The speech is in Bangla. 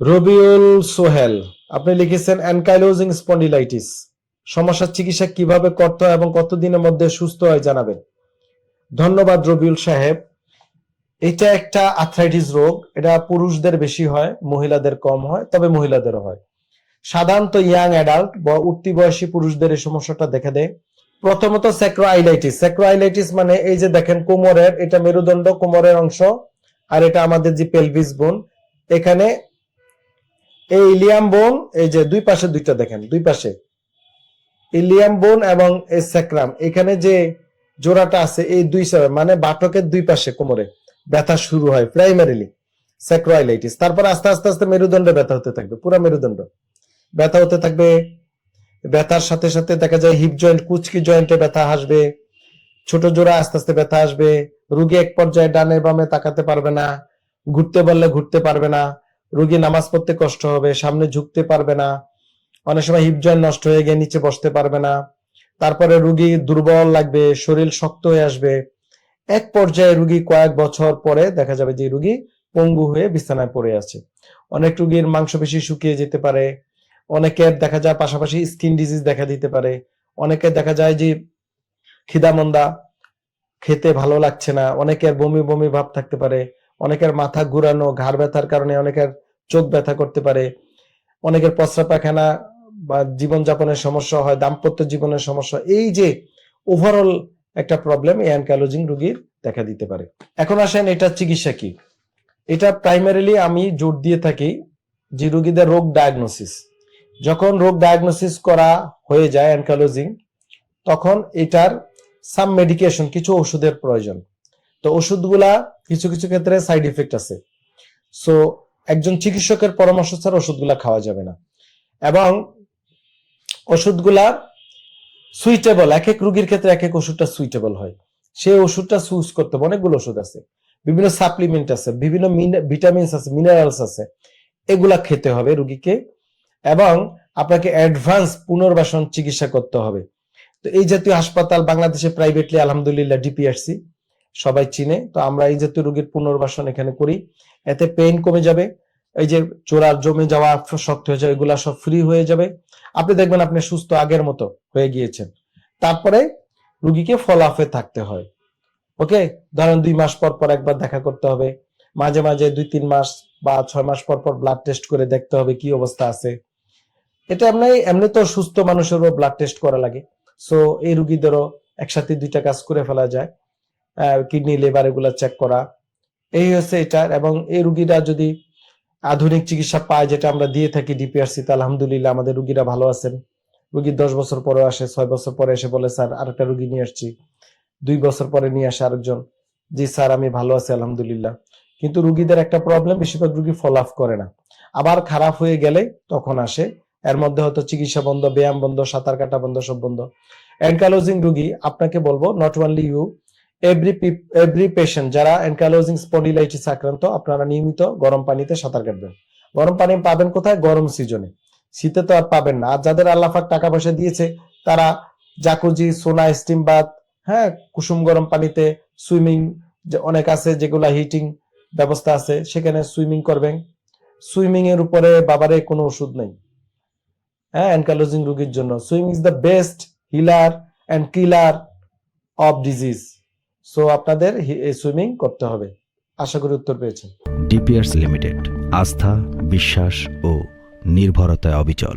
রবিউল সোহেল, আপনি লিখেছেন অ্যানকাইলোজিং স্পন্ডিলাইটিস সমস্যার চিকিৎসা কীভাবে করতে হয় এবং কতদিনের মধ্যে সুস্থ হয় জানাবেন। ধন্যবাদ রবিউল সাহেব। এটা একটা আর্থ্রাইটিস রোগ, এটা পুরুষদের বেশি হয়, মহিলাদের কম হয়, তবে মহিলাদেরও হয়। সাধারণত ইয়াং অ্যাডাল্ট বা উঠতি বয়সী পুরুষদের এই সমস্যাটা দেখা দেয়। প্রথমত স্যাক্রোআইলাইটিস স্যাক্রোআইলাইটিস মানে এই যে দেখেন কোমরের, এটা মেরুদণ্ড কোমরের অংশ, আর এটা আমাদের যে পেলভিস বোন এখানে এই ইলিয়াম বোন, এই যে দুই পাশে দুইটা দেখেন, দুই পাশে। ইলিয়াম বোন এবং এই স্যাক্রাম এখানে যে জোড়াটা আছে, এই দুই মানে বাটকের দুই পাশে কোমরে ব্যথা শুরু হয় প্রাইমারিলি স্যাক্রোআইলাইটিস তারপর আস্তে আস্তে আস্তে মেরুদণ্ডে ব্যথা হতে থাকবে, পুরো মেরুদণ্ড। ব্যথা হতে থাকবে, ব্যথার সাথে সাথে দেখা যায় হিপ জয়েন্ট কুচকি জয়েন্টে ব্যথা আসবে, ছোট জোড়া আস্তে আস্তে ব্যথা আসবে, রুগী এক পর্যায়ে ডানে বামে তাকাতে পারবে না, ঘুরতে বললে ঘুরতে পারবে না রুগী নামাজ পড়তে কষ্ট হবে, সামনে ঝুঁকতে পারবে না। অনেক সময় হিপ জয়েন্ট নষ্ট হয়ে গিয়ে নিচে বসতে পারবে না। তারপরে রুগী দুর্বল লাগবে, শরীর শক্ত হয়ে আসবে। এক পর্যায়ে রুগী কয়েক বছর পরে দেখা যাবে যে রুগী পঙ্গু হয়ে বিছানায় পড়ে আছে। অনেক রুগীর মাংসপেশি শুকিয়ে যেতে পারে। অনেকের দেখা যায় পাশাপাশি স্কিন ডিজিজ দেখা দিতে পারে। অনেকের দেখা যায় যে খিদামন্দা, খেতে ভালো লাগছে না। অনেকের বমি বমি ভাব থাকতে পারে। অনেকের মাথা ঘুরানো, ঘাড় ব্যথার কারণে অনেকের চোখ ব্যথা করতে পারে। অনেকের প্রস্রাব পায়খানা বা জীবনযাপনের সমস্যা হয়, দাম্পত্য জীবনের সমস্যা এই যে ওভারঅল একটা প্রবলেম এই অ্যানকালোজিং রোগীর দেখা দিতে পারে। এখন আসেন এটা চিকিৎসা কি? এটা প্রাইমারিলি আমি জোর দিয়ে থাকি যে রোগীদের রোগ ডায়াগনোসিস যখন রোগ ডায়াগনোসিস করা হয়ে যায় অ্যানকালোজিং তখন এটার সাম মেডিকেশন কিছু ওষুধের প্রয়োজন। তো ওষুধগুলা কিছু কিছু ক্ষেত্রে সাইড ইফেক্ট আছে। সো একজন চিকিৎসকের পরামর্শ ছাড়া ওষুধগুলা খাওয়া যাবে না। এবং ওষুধগুলা সুইটেবল এক এক রোগীর ক্ষেত্রে এক এক ওষুধটা সুইটেবল হয়। সেই ওষুধটা চুজ করতে হবে। অনেকগুলো ওষুধ আছে। বিভিন্ন সাপ্লিমেন্ট আছে, বিভিন্ন ভিটামিনস আছে মিনারেলস আছে। এগুলা খেতে হবে রুগীকে এবং আপনাকে অ্যাডভান্স পুনর্বাসন চিকিৎসা করতে হবে। তো এই জাতীয় হাসপাতাল বাংলাদেশে প্রাইভেটলি আলহামদুলিল্লাহ ডিপিআরসি সবাই চিনে। তো আমরা এই জাতীয় রোগীর পুনর্বাসন এখানে করি। এতে পেইন কমে যাবে, এই যে চোরার জমে যাওয়া শক্ত হয়ে যাবে, এগুলা সব ফ্রি হয়ে যাবে। আপনি দেখবেন আপনি সুস্থ আগের মতো হয়ে গিয়েছেন। তারপরে রুগীকে ফলাফে থাকতে হয়। ওকে ধরেন দুই মাস পর পর একবার দেখা করতে হবে। মাঝে মাঝে দুই তিন মাস বা ছয় মাস পর পর ব্লাড টেস্ট করে দেখতে হবে কি অবস্থা আছে। এটা এমনি এমনি তো সুস্থ মানুষেরও ব্লাড টেস্ট করা লাগে। সো এই রুগীদেরও একসাথে দুইটা কাজ করে ফেলা যায়। কিডনি লিভার এগুলা চেক করা। এই হচ্ছে এটার এবং এই রুগীরা যদি আধুনিক চিকিৎসা পায়, যেটা আমরা দিয়ে থাকি ডিপিআরসি তে আলহামদুলিল্লাহ আমাদের রুগীরা ভালো আছেন। রুগী দশ বছর পরে আসে, ছয় বছর পরে এসে বলে, স্যার, আরেকটা রুগী নিয়ে আসছি। দুই বছর পরে নিয়ে আসে আরেকজন, জি, স্যার, আমি ভালো আছি, আলহামদুলিল্লাহ। কিন্তু রুগীদের একটা প্রবলেম বেশিরভাগ রুগী ফল আপ করে না। আবার খারাপ হয়ে গেলে তখন আসে, এর মধ্যে হয়তো চিকিৎসা বন্ধ, ব্যায়াম বন্ধ, সাঁতার কাটা বন্ধ, সব বন্ধ। অ্যানকালোজিং রুগী, আপনাকে বলব not only you every every patient যারা অ্যানকালোজিং স্পন্ডিলাইটিস আক্রান্ত, আপনারা নিয়মিত গরম পানিতে সাঁতার কাটবেন। গরম পানি পাবেন কোথায়? গরম সিজনে শীতে তো আর পাবেন না। আর যাদের আল্লাহাক টাকা পয়সা দিয়েছে, তারা জাকুজি, সোনা স্টিম বাথ হ্যাঁ কুসুম গরম পানিতে সুইমিং অনেক আছে যেগুলা হিটিং ব্যবস্থা আছে, সেখানে সুইমিং করবেন। সুইমিং এর উপরে বাবারে কোনো ওষুধ নেই। হ্যাঁ অ্যানকালোজিং রোগীর জন্য। Swimming is the best healer and killer of disease so আপনাদের সুইমিং করতে হবে। আশা করি উত্তর পেয়েছেন। ডিপিআরস লিমিটেড, আস্থা, বিশ্বাস ও নির্ভরতায় অবিচল।